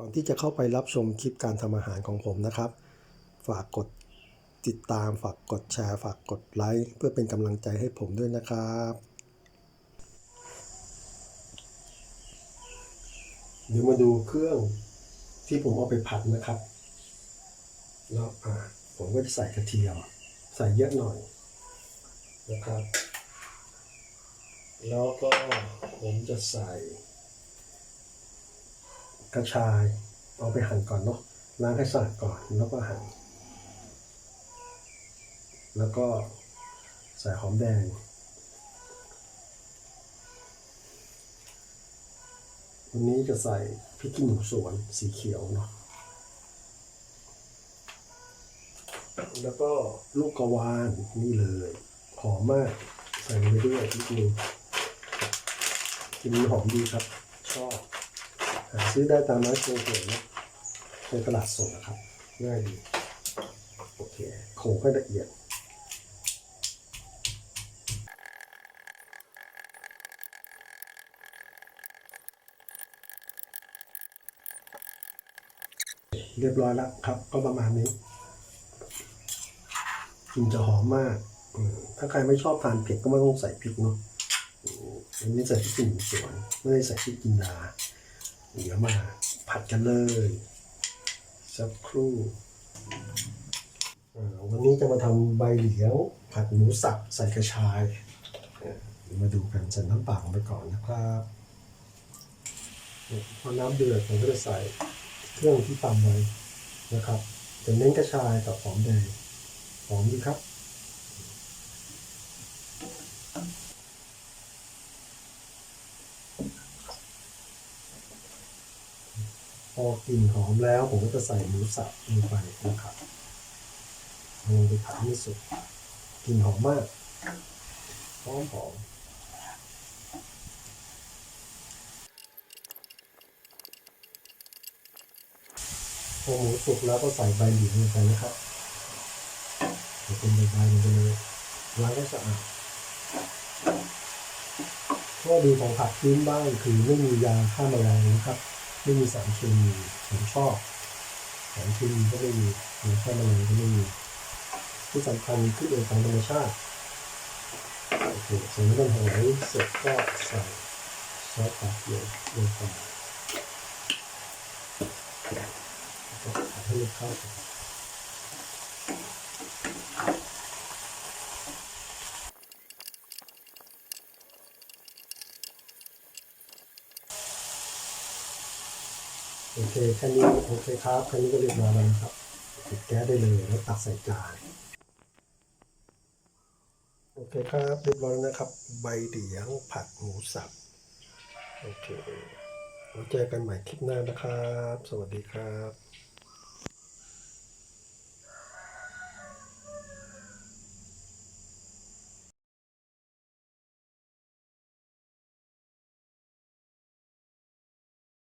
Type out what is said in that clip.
ก่อนที่จะเข้าไปรับชมคลิปการทำอาหารของผมนะครับ ฝากกดติดตาม ฝากกดแชร์ ฝากกดไลค์ เพื่อเป็นกำลังใจให้ผมด้วยนะครับ เดี๋ยวมาดูเครื่องที่ผมเอาไปผัดนะครับ แล้วอ่าผมก็จะใส่กระเทียม ใส่เยอะหน่อยนะครับ แล้วก็ผมจะใส่ กระชายเอาไปหั่นก่อนเนาะล้างให้สะอาดก่อนแล้วก็หั่นแล้วก็ใส่หอมแดง วันนี้จะใส่พริกขี้หนูสวนสีเขียวเนาะแล้วก็ลูกกระวานนี่เลยหอมมากใส่ลงไปด้วยนิดนึงกินหอมดีครับ ชอบ ซื้อได้ตามร้านโชว์หวยนะในตลาดสดนะครับ ง่ายดี โอเคโขลกให้ละเอียดเรียบร้อยแล้วครับ ก็ประมาณนี้กลิ่นจะหอมมาก ถ้าใครไม่ชอบทานเผ็ดก็ไม่ต้องใส่พริกเนาะอันนี้ใส่พริกขี้หนูสวนไม่ได้ใส่พริกจินดา เดี๋ยวมาผัดกันเลย สักครู่วันนี้จะมาทำใบเหลียง ผัดหมูสับใส่กระชายมาดูกันใส่น้ำเปล่าไปก่อนนะครับพอน้ำเดือดผมก็จะใส่เครื่องที่ตำไว้นะครับจะเน้นกระชายกับหอมแดงหอมดีครับ พอกลิ่นหอมแล้วผมก็จะใส่หมูสับลงไปนะครับเอาลงไปผัดให้สุกกลิ่นหอมมากหอมหอมพอหมูสุกแล้วก็ใส่ใบหลียงลงไปนะครับเดี๋ยวเป็นใบใบลงไปเลยล้างให้สะอาดข้อดีของผักพื้นบ้านคือไม่มียาฆ่าแมลงนะครับ ไม่มีสารเคมีผมชอบสารเคมีก็ไม่มีหรือแค่แมลงก็ไม่มีที่สำคัญคือเองของธรรมชาติโอเคใส่น้ำมันหอยเสร็จก็ใส่ซอสปลาเกียวลงไปแล้วก็ให้เข้ากัน โอเคแค่นี้โอเคครับแค่นี้ก็เรียบร้อยแล้วนะครับปิดแก๊สได้เลยแล้วตักใส่จานโอเคครับเรียบร้อยแล้วนะครับ ใบเดียงผัดหมูสับโอเคเราเจอกันใหม่คลิปหน้านะครับ สวัสดีครับ